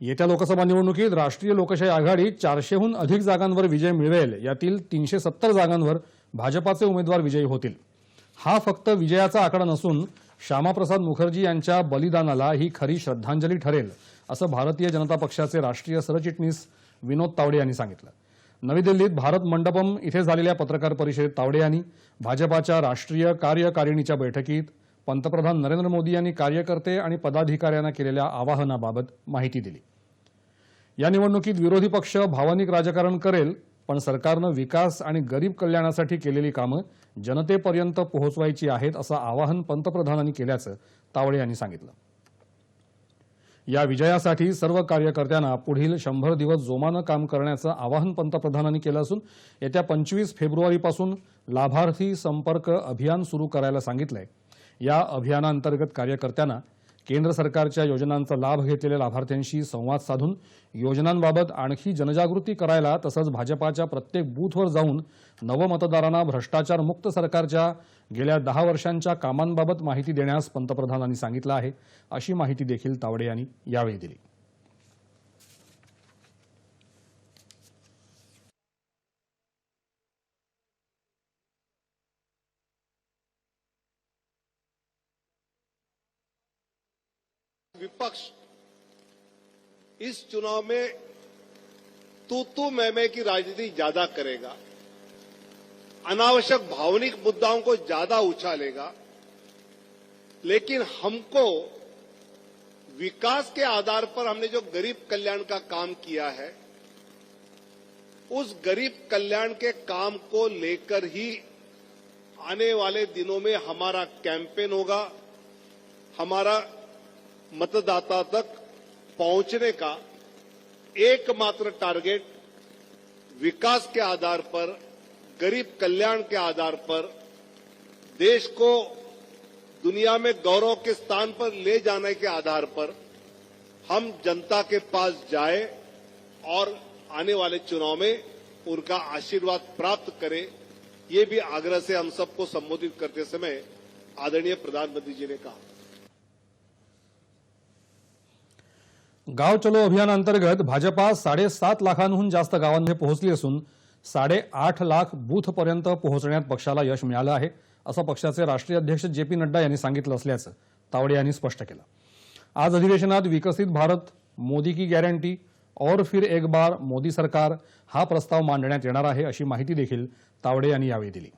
येत्या लोकसभा निवडणुकीत राष्ट्रीय लोकशाही आघाडी चारशेहून अधिक जागांवर विजय मिळवेल. यातील तीनशे सत्तर जागांवर भाजपाचे उमेदवार विजयी होतील. हा फक्त विजयाचा आकडा नसून श्यामाप्रसाद मुखर्जी यांच्या बलिदानाला ही खरी श्रद्धांजली ठरेल असं भारतीय जनता पक्षाचे राष्ट्रीय सरचिटणीस विनोद तावडे यांनी सांगितलं. नवी दिल्लीत भारत मंडपम इथे झालेल्या पत्रकार परिषदेत तावडे यांनी भाजपाच्या राष्ट्रीय कार्यकारिणीच्या बैठकीत पंतप्रधान नरेंद्र मोदी यांनी कार्यकर्ते आणि पदाधिकाऱ्यांना केलेल्या आवाहनाबाबत माहिती दिली. या निवडणुकीत विरोधी पक्ष भावनिक राजकारण करेल पण सरकारनं विकास आणि गरीब कल्याणासाठी केलेली कामं जनतेपर्यंत पोहोचवायची आहेत असं आवाहन पंतप्रधानांनी केल्याचं तावडे यांनी सांगितलं. या विजयासाठी सर्व कार्यकर्त्यांना पुढील शंभर दिवस जोमानं काम करण्याचं आवाहन पंतप्रधानांनी केलं असून येत्या पंचवीस फेब्रुवारीपासून लाभार्थी संपर्क अभियान सुरू करायला सांगितलं आहे या अभियानांतर्गत कार्यकर्त्यांना केंद्र सरकारच्या योजनांचा लाभ घेतलेल्या लाभार्थ्यांशी संवाद साधून योजनांबाबत आणखी जनजागृती करायला तसंच भाजपाच्या प्रत्येक बूथवर जाऊन नवमतदारांना भ्रष्टाचार मुक्त सरकारच्या गेल्या दहा वर्षांच्या कामांबाबत माहिती देण्यास पंतप्रधानांनी सांगितलं आहे. अशी माहिती देखील तावडे यांनी यावेळी दिली. विपक्ष, इस चुनाव में तू तू मैं मैं की राजनीति ज़्यादा करेगा, अनावश्यक भावनिक मुद्दाओं को ज़्यादा उछालेगा लेकिन हमको विकास के आधार पर हमने जो गरीब कल्याण का काम किया है, उस गरीब कल्याण के काम को लेकर ही आने वाले दिनों में हमारा कैंपेन होगा, हमारा मतदाता तक पहुँचने का एकमात्र टारगेट विकास के आधार पर, गरीब कल्याण के आधार पर, देश को दुनिया में गौरव के स्थान पर ले जाने के आधार पर हम जनता के पास जाए और आने वाले चुनाव में उनका आशीर्वाद प्राप्त करें। ये भी आग्रह से हम सबको संबोधित करते समय आदरणीय प्रधानमंत्री जी ने कहा। गाव चलो अभियानांतर्गत भाजपा साडेसात लाखांहून जास्त गावांमध्ये पोहोचली असून साडेआठ लाख बूथपर्यंत पोहोचण्यात पक्षाला यश मिळालं आहे असं पक्षाचे राष्ट्रीय अध्यक्ष जे पी नड्डा यांनी सांगितलं असल्याचं तावडे यांनी स्पष्ट केलं. आज अधिवेशनात विकसित भारत मोदी की गॅरंटी और फिर एक बार मोदी सरकार हा प्रस्ताव मांडण्यात येणार आहे अशी माहिती देखील तावडे यांनी यावेळी दिली.